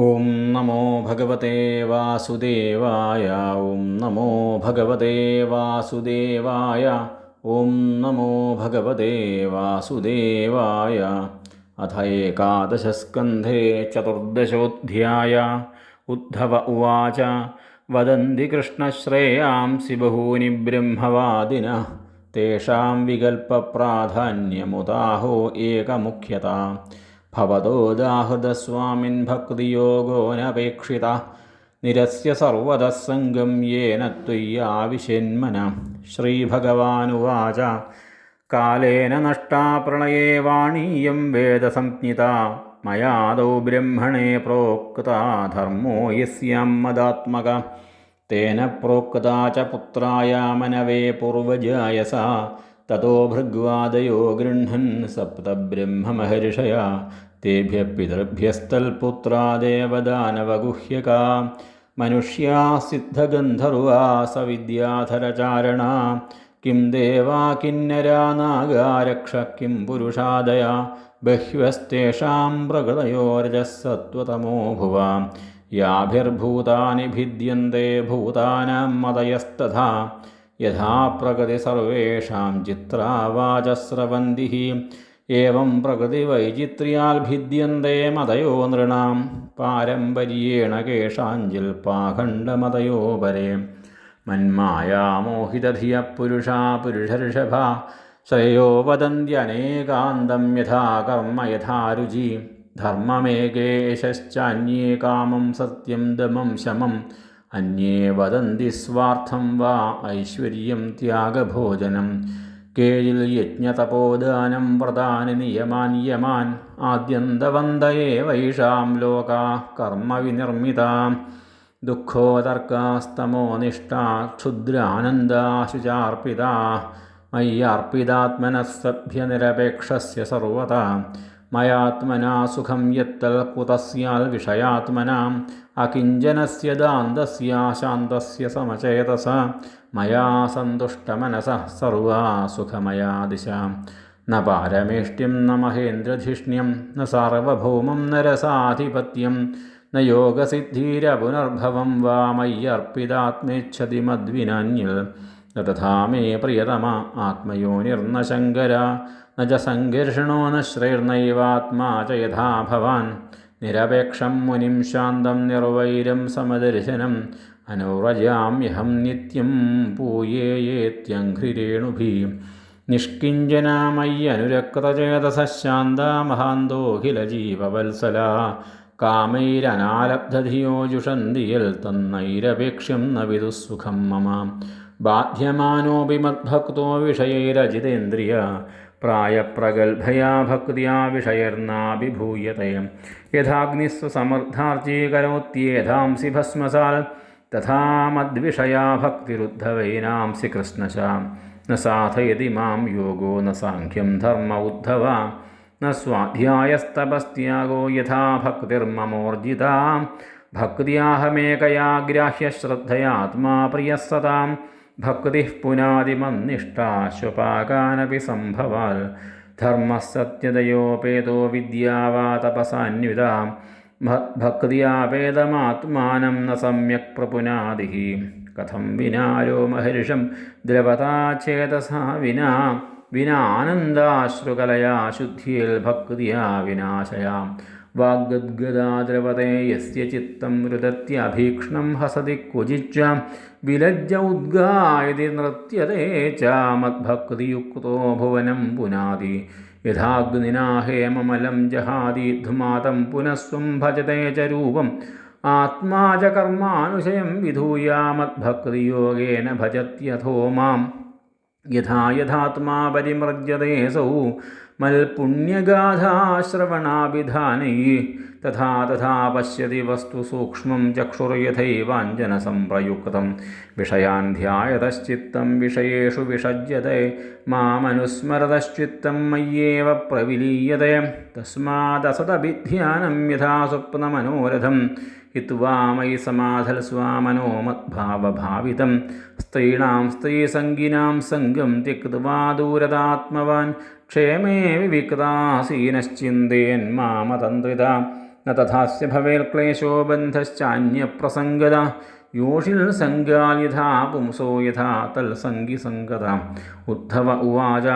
ഓം നമോ ഭഗവതേ വാസുദേവായ ഓം നമോ ഭഗവതേ വാസുദേവായ ഓം നമോ ഭഗവതേ വാസുദേവായ അഥ ഏകാദശസ്കന്ധേ ചതുർദശോധ്യായ ഉദ്ധവ ഉവാച വദന്തി കൃഷ്ണശ്രേയാംസി ബഹൂനി ബ്രഹ്മവാദിന തേഷാം വികൽപ്പപ്രാധാന്യമുദാഹോ ഏകമുഖ്യത ഭവതോദാഹൃതസ്വാമിൻ ഭക്തിയോഗോനപേക്ഷിത നിരസ്യ സർവതഃ സംഗം യേന ത്വയ്യാവിശന്മന. ശ്രീഭഗവാനുവാച. കാലേന നഷ്ടാ പ്രളയേ വാണീയം വേദസംജ്ഞിത. മയാദൗ ബ്രഹ്മണേ പ്രോക്ത ധർമ്മോ യസ്യാം മദാത്മക. തേന പ്രോക്ത ച പുത്രായ മനവേ പൂർവജായസ. തതോ ഭൃഗ്വാദയോ ഗൃഹൻ സപ്തബ്രഹ്മമഹർഷയ തേഭ്യ പിതൃഭ്യസ്തൽപുത്രാ ദേവദാനവഗുഹ്യകാ മനുഷ്യാ സിദ്ധഗന്ധർവാ സവിദ്യാധരചാരണ കിം ദേവാ കിന്നരാ നാഗാരക്ഷ കിം പുരുഷാദയ ബഹ്യസ്തേഷാം പ്രകൃതയോരജസത്വതമോ ഭുവ യാഭിർഭൂതാനി ഭിദ്യന്തെ ഭൂതാനാം മതയസ്തഥാ യഥാ പ്രകൃതി സർവേഷാം ചിത്രാവാചസ്രവന്തി ഏവം പ്രകൃതി വൈചിത്ര്യാൽ ഭിദ്യന്തെ മതയോ നൃണാം. പാരമ്പര്യേണ കേഷാഞ്ചിൽ പാഖണ്ഡമതയോ പരേ മന്മായാമോഹിതധിയ പുരുഷാ പുരുഷർഷഭ. ശ്രേയോ വദന്ത്യനേകാന്തം യഥാ കർമ്മ യഥാ രുചി. ധർമ്മമേകേശശ്ചാന്യേ കാമം സത്യം ദമം ശമം. അന്യേ വദന്തി സ്വാർത്ഥം വാ ഐശ്വര്യം ത്യാഗഭോജനം. കേഴിൽ യജ്ഞതപോദാനം പ്രധാന നിയമാൻ യമാൻ. ആദ്യന്തവന്തയേ വൈഷാം ലോകാ കർമ്മവിനിർമ്മിതാ. ദുഃഖോതർക്കാസ്തമോ നിഷ്ഠ ക്ഷുദ്രാനന്ദാശുചാർപ്പിത. മയ്യാർപ്പിതാത്മനഃസഭ്യനിരപേക്ഷസ്യ സർവതാ. മയാത്മനാ സുഖം യത്തൽ കുതസ്യാൽ വിഷയാത്മനാം. അകിഞ്ചനസ്യ ദാന്തസ്യ ശാന്തസ്യ സമചേതസ. മയാ സന്തുഷ്ടമനസ സർവാ സുഖമയാ ദിശ. ന പാരമേഷ്ട്യം ന മഹേന്ദ്രധിഷ്ണ്യം ന സാർവഭൗമം ന രസാധിപത്യം ന യോഗസിദ്ധീരപുനർഭവം വാ മയ്യർപ്പിതാത്മേച്ഛതി മദ്വിനാന്യൽ. തഥാ മേ പ്രിയതമ ആത്മയോനിർന്ന च ന न സംഘർഷണോ च यथा भवान् യഥാ ഭവാൻ. നിരപേക്ഷം മുനിം ശാന്തം നിർവൈരം സമദർശനം. അനുവ്രജാമ്യഹം നിത്യം പൂയേയേത്യഘ്രിരേണുഭി നിഷ്കിഞ്ചനാമയ്യനുരക്തചേതസശാന്താമഹാന്തോഖിലജീവവത്സല കാമൈരനാലബ്ധധിയോ ജുഷന്തിയൽ തന്നൈരപേക്ഷ്യം ന വിദുസുഖം മമ. ബാധ്യമാനോപി മദ്ഭക്തോ വിഷയൈരജിതേന്ദ്രിയ. പ്രായപ്രഗത്ഭയാ ഭക്തിയാ വിഷയർനാഭിഭൂയത്തെ യഥാഗ്നിസ്വസമർത്ഥാർച്ചീകരോത്യേധാംസി ഭസ്മസാൽ തഥാ മദ്വിഷയാ ഭക്തിരുദ്ധവൈനാംസി കൃഷ്ണശ ന സാധയതി മാം യോഗോ ന സാഖ്യം ധർമ്മ ഉദ്ധവ ന സ്വാധ്യായസ്തപസ്ത്യാഗോ യഥാ ഭക്തിർമമോർജിത ഭക്തിയാഹമേകയാ ഗ്രാഹ്യശ്രദ്ധയാത്മാ പ്രിയः സതാം ഭക്തി പുനാതിമന്നിഷ്ടാശ്വപാകാനപി സംഭവാൽ. ധർമ്മസത്യതയോപേതോ വിദ്യാവാ തപസാന്വിത. ഭക്തിയാപേതമാത്മാനം ന സമ്യക് പ്രപുനാതി കഥം വിനാരോ മഹർഷം ദ്രവതാചേതസാ വിനാ. വിനാനന്ദാശ്രുകലയാ ശുദ്ധിയിൽ ഭക്തിയാ വിനാശയാം. वाग्गद्गदाद्रवते यस्य चित्तं रुदत्यभीक्ष्णं हसति क्वचिच्च विलज्ज उद्गायति नृत्यते च मद्भक्तियुक्तो भुवनं पुनादि यथाग्निना हेममलं जहादि धुमातं भजते च रूपम् आत्मा च कर्मानुशयं विधूयामद्भक्तियोगेन भजत्यथो माम् यथा यथात्मा परिमृज्यते सौ मल्पुण्यगाथाश्रवणाभिधानैः तथा तथा पश्यति वस्तु सूक्ष्मं चक्षुर्यथैवाञ्जनसम्प्रयुक्तं। विषयान् ध्यायतश्चित्तं विषयेषु विषज्यते मामनुस्मरतश्चित्तं मय्येव प्रविलीयते। तस्मादसदभिध्यानं यथा स्वप्नमनोरथम्। हित्वा मयि समाधलस्वामनो मद्भावभावितं स्त्रीणां स्त्रीसङ्गिनां सङ्गं त्यक्त्वा दूरदात्मवान्, क्षेमे विविक्तासीनश्चिन्तयन्मामतन्द्रिता न तथास्य भवेत्क्लेशो बन्धश्चान्यप्रसङ्गदा। योषिल् सङ्गाल्यथा पुंसो यथा तल्सङ्गिसङ्गता उद्धव उवाच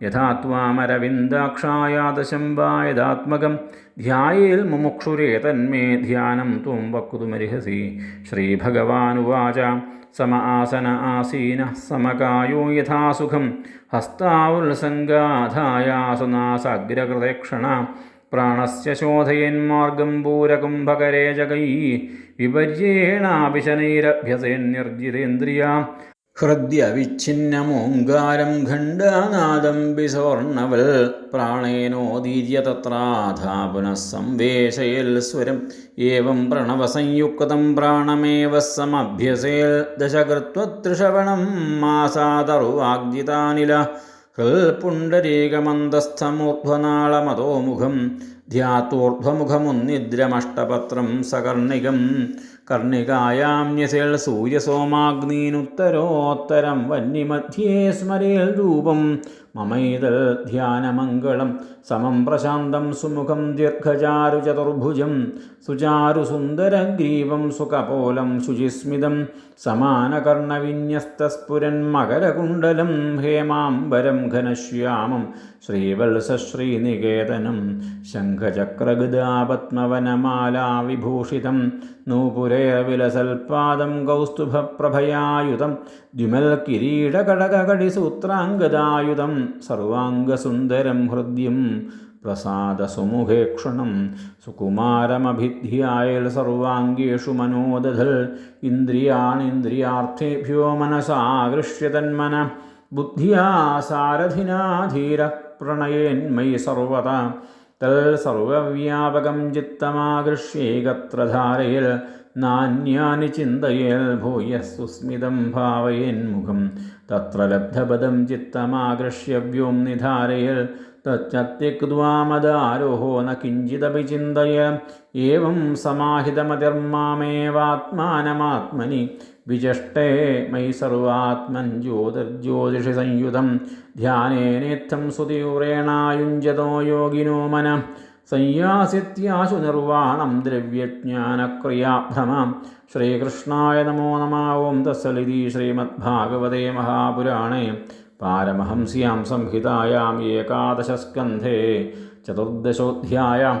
യഥാത്മാമരവിന്ദാക്ഷായാദശംബാ യഥാത്മകം ധ്യായേൽ മുമുക്ഷുരേ തന്മേ ധ്യാനം ത്വം വക്തുമർഹസി ശ്രീഭഗവാനുവാച സമ ആസന ആസീന സമകായോ യഥാസുഖം ഹസ്താവുത്സംഗാധായാസനാസഗ്രകൃതേക്ഷണ പ്രാണസ്യ ശോധയന്മാർഗം പൂരകുംഭകരേ ജഗൈ വിപര്യേണാഭിശനൈരഭ്യസേന്നിർജിതേന്ദ്രിയ ഹൃദ്യവിഛിന്നമോങ്കാരം ഖണ്ഡാനാദം വിസവർണവൽ പ്രാണേനോദീര്യ തത്രാധാ പുനഃ സംവേശയൽ സ്വരം. ഏവം പ്രണവസംയുക്തം പ്രാണമേവ സമഭ്യസേൽ ദശകൃത്വത്രിഷവണം മാസാതറുവാഗ്ജിതാനില. ഹൃൽപുണ്ടരീകമന്തസ്ഥമൂർധ്വനാളമതോമുഖം ധ്യാത്തൂർധ്വമുഖമുന്നിദ്രമഷ്ടപത്രം സകർണികം കർണികായാം ന്യസേൾ സൂര്യസോമാഗ്നീനുത്തരോത്തരം വന്യമധ്യേ സ്മരേൽ രൂപം. മമൈതൽ ധ്യാനമംഗളം സമം പ്രശാന്തം സുമുഖം ദീർഘചാരു ചതുർഭുജം സുചാരു സുന്ദരഗ്രീവം സുകപോലം ശുചിസ്മിതം സമാനകർണവിന്യസ്തസ്ഫുരന്മകരകുണ്ടലം ഹേമാംബരം ഘനശ്യാമം ശ്രീവത്സശ്രീനികേതനം ശംഖചക്രഗദാപത്മവനമാലാ വിഭൂഷിതം നൂപുരേർവിലസൽപാദം കൗസ്തുഭപ്രഭയായുധം ദ്വിമൽക്കിരീടകടകടിസൂത്രാംഗദായുധം സർവാംഗസുന്ദരം ഹൃദ്യം പ്രസാദസുമുഖേക്ഷണം സുകുമാരമഭിധ്യായൽ സർവാംഗേഷു മനോദധൽ ഇന്ദ്രിയാണിന്ദ്രിയാർത്ഥേഭ്യോ മനസാകൃഷ്യതന്മന ബുദ്ധിയാ സാരഥിനാ ധീര പ്രണയേന്മയി സർവത. തൽ സർവവ്യാപകം ചിത്തമാകൃഷ്യേകത്ര ധാരയിൽ നാന്യാനി ചിന്തയേൽ ഭൂയ സുസ്മിതം ഭാവയേന്മുഖം തത്ര ലബ്ധപദം ചിത്തമാകൃഷ്യ വ്യോം നിധാരയൽ തച്ചത്യക്വാമദാരോഹോ ന കിഞ്ചിതപി ചിന്തയ ഏവം സമാഹിതമതിർമാമേവാത്മാനമാത്മനി വിചഷ്ടേ മയി സർവാത്മൻ ജ്യോതിർജ്യോതിഷി സംയുതം ധ്യാനേനേത്തം സുതീവ്രേണായുഞ്ജതോ യോഗിനോ മന. സംയാസിത്യാശു നിർവാണം ദ്രവ്യജ്ഞാനക്രിയാഭ്രമം ശ്രീകൃഷ്ണായ നമോ നമാവും തസ്സലിതി ശ്രീമദ്ഭാഗവതേ മഹാപുരാണേ. പാരമഹംസ്യാം സംഹിതായാം ഏകാദശസ്കന്ധേ. ചതുർദശോധ്യായ